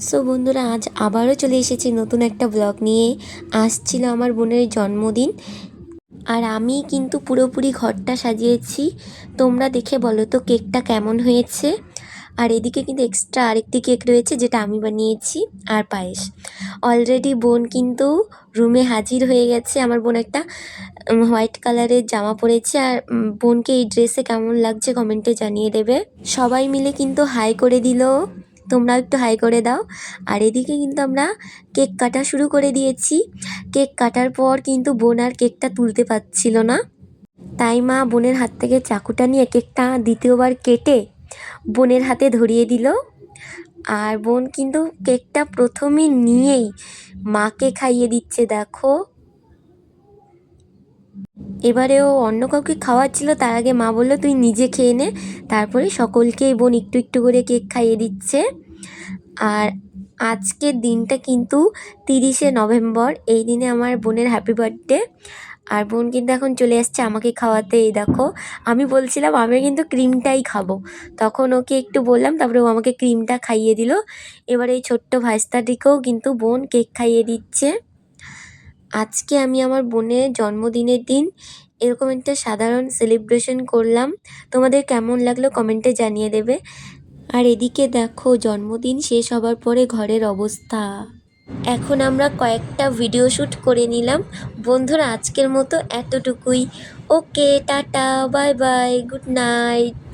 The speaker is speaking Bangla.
সো বন্ধুরা, আজ আবারও চলে এসেছি নতুন একটা ব্লগ নিয়ে। আসছিল আমার বোনের জন্মদিন। আর আমি কিন্তু পুরোপুরি ঘরটা সাজিয়েছি। তোমরা দেখে বলো তো, কেকটা কেমন হয়েছে? আর এদিকে কিন্তু এক্সট্রা আরেকটি কেক রয়েছে, যেটা আমি বানিয়েছি, আর পায়েস। অলরেডি বোন কিন্তু রুমে হাজির হয়ে গেছে। আমার বোন একটা হোয়াইট কালারের জামা পরেছে। আর বোনকে এই ড্রেসে কেমন লাগছে কমেন্টে জানিয়ে দেবে। সবাই মিলে কিন্তু হাই করে দিল। তোমরাও একটু হাই করে দাও। আর এদিকে কিন্তু আমরা কেক কাটা শুরু করে দিয়েছি। কেক কাটার পর কিন্তু বোন আর কেকটা তুলতে পারছিল না। তাই মা বোনের হাত থেকে চাকুটা নিয়ে কেকটা দ্বিতীয়বার কেটে বোনের হাতে ধরিয়ে দিল। আর বোন কিন্তু কেকটা প্রথমে নিয়েই মাকে খাইয়ে দিচ্ছে, দেখো। এবারে ও অন্য কাউকে খাওয়াচ্ছিল, তার আগে মা বলল, তুই নিজে খেয়ে নে। তারপরে সকলকেই বোন একটু একটু করে কেক খাইয়ে দিচ্ছে। আর আজকের দিনটা কিন্তু তিরিশে নভেম্বর, এই দিনে আমার বোনের হ্যাপি বার্থডে আর বোন কিন্তু এখন চলে আসছে আমাকে খাওয়াতে, এই দেখো। আমি বলছিলাম, আমি কিন্তু ক্রিমটাই খাব। তখন ওকে একটু বললাম, তারপরে ও আমাকে ক্রিমটা খাইয়ে দিল। এবার এই ছোট্ট ভাইস্তাটিকেও কিন্তু বোন কেক খাইয়ে দিচ্ছে। আজকে আমি আমার বোনের জন্মদিনের দিন এরকম একটা সাধারণ সেলিব্রেশন করলাম। তোমাদের কেমন লাগল কমেন্টে জানিয়ে দেবে। আর এদিকে দেখো, জন্মদিন শেষ হবার পরে ঘরের অবস্থা। এখন আমরা কয়েকটা ভিডিও শ্যুট করে নিলাম। বন্ধুরা, আজকের মতো এতটুকুই। Okay tata bye bye good night